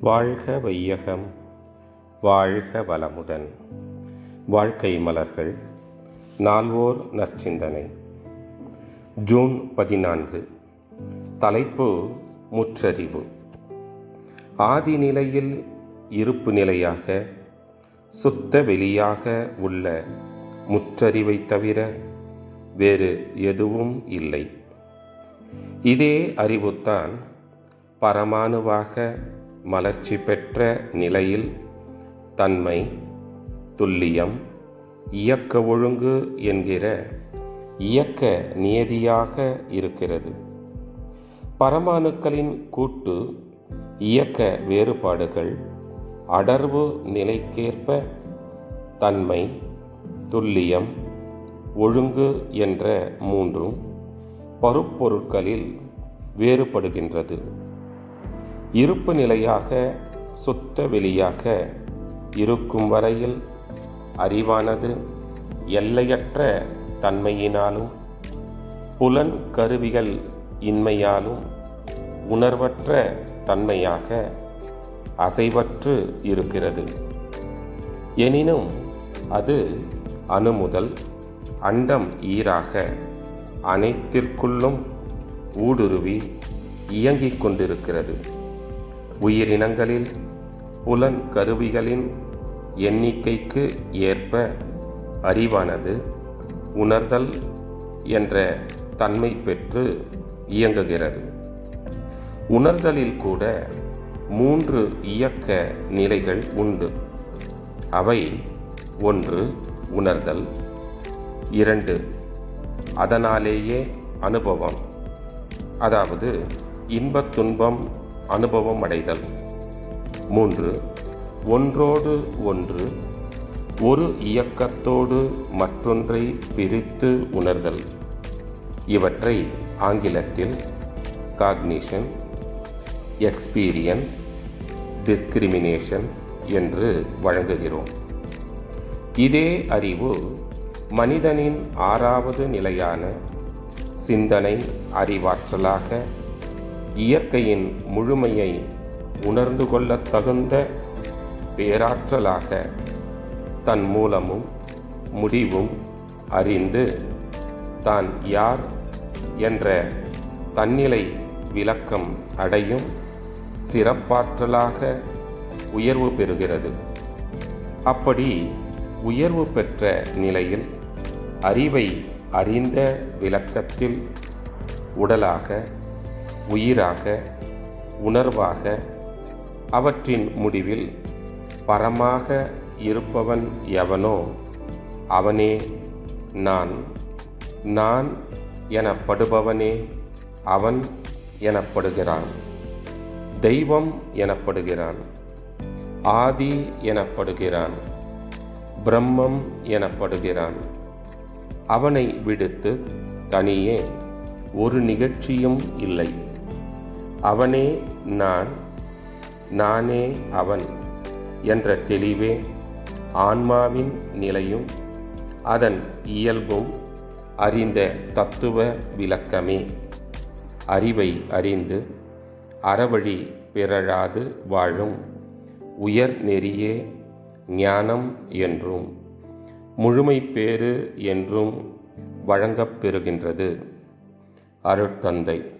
வாழ்க வையகம் வாழ்க வளமுடன். வாழ்க்கை மலர்கள் நால்வோர் நற்சிந்தனை. ஜூன் பதினான்கு தலைப்பு முற்றறிவு. ஆதி நிலையில் இருப்பு நிலையாக சுத்த வெளியாக உள்ள முற்றறிவை தவிர வேறு எதுவும் இல்லை. இதே அறிவுத்தான் பரமாணுவாக மலர்ச்சி பெற்ற நிலையில் தன்மை துல்லியம் இயக்க ஒழுங்கு என்கிற இயக்க நியதியாக இருக்கிறது. பரமாணுக்களின் கூட்டு இயக்க வேறுபாடுகள் அடர்வு நிலைக்கேற்ப தன்மை துல்லியம் ஒழுங்கு என்ற மூன்றும் பருப்பொருட்களில் வேறுபடுகின்றது. இருப்பு நிலையாக சுத்த வெளியாக இருக்கும் வரையில் அறிவானது எல்லையற்ற தன்மையினாலும் புலன் கருவிகள் இன்மையாலும் உணர்வற்ற தன்மையாக அசைவற்று இருக்கிறது. எனினும் அது அணுமுதல் அண்டம் ஈராக அனைத்திற்குள்ளும் ஊடுருவி இயங்கிக் கொண்டிருக்கிறது. உயிரினங்களில் புலன் கருவிகளின் எண்ணிக்கைக்கு ஏற்ப அறிவானது உணர்தல் என்ற தன்மை பெற்று இயங்குகிறது. உணர்தலில் கூட மூன்று இயக்க நிலைகள் உண்டு. அவை ஒன்று உணர்தல். இரண்டு அதனாலேயே அனுபவம். அதாவது இன்பத் துன்பம் அனுபவம் அடைதல் மூன்று ஒன்றோடு ஒன்று ஒரு இயக்கத்தோடு மற்றொன்றை பிரித்து உணர்தல். இவற்றை ஆங்கிலத்தில் காக்னிஷன் எக்ஸ்பீரியன்ஸ் டிஸ்கிரிமினேஷன் என்று வழங்குகிறோம். இதே அறிவு மனிதனின் ஆறாவது நிலையான சிந்தனை அறிவாற்றலாக இயற்கையின் முழுமையை உணர்ந்து கொள்ளத் தகுந்த பேராற்றலாக தன் மூலமும் முடிவும் அறிந்து தான் யார் என்ற தன்னிலை விளக்கம் அடையும் சிறப்பாற்றலாக உயர்வு பெறுகிறது. அப்படி உயர்வு பெற்ற நிலையில் அறிவை அறிந்த விளக்கத்தில் உடலாக உயிராக உணர்வாக அவற்றின் முடிவில் பரமாக இருப்பவன் எவனோ அவனே நான். நான் எனப்படுபவனே அவன் எனப்படுகிறான். தெய்வம் எனப்படுகிறான். ஆதி எனப்படுகிறான். பிரம்மம் எனப்படுகிறான். அவனை விடுத்து தனியே ஒரு நிகழ்ச்சியும் இல்லை. அவனே நான் நானே அவன் என்ற தெளிவே ஆன்மாவின் நிலையும் அதன் இயல்பும் அறிந்த தத்துவ விளக்கமே. அறிவை அறிந்து அறவழி பிறழாது வாழும் உயர் நெறியே ஞானம் என்றும் முழுமை பேறு என்றும் வழங்கப்பெறுகின்றது அருட்தந்தை.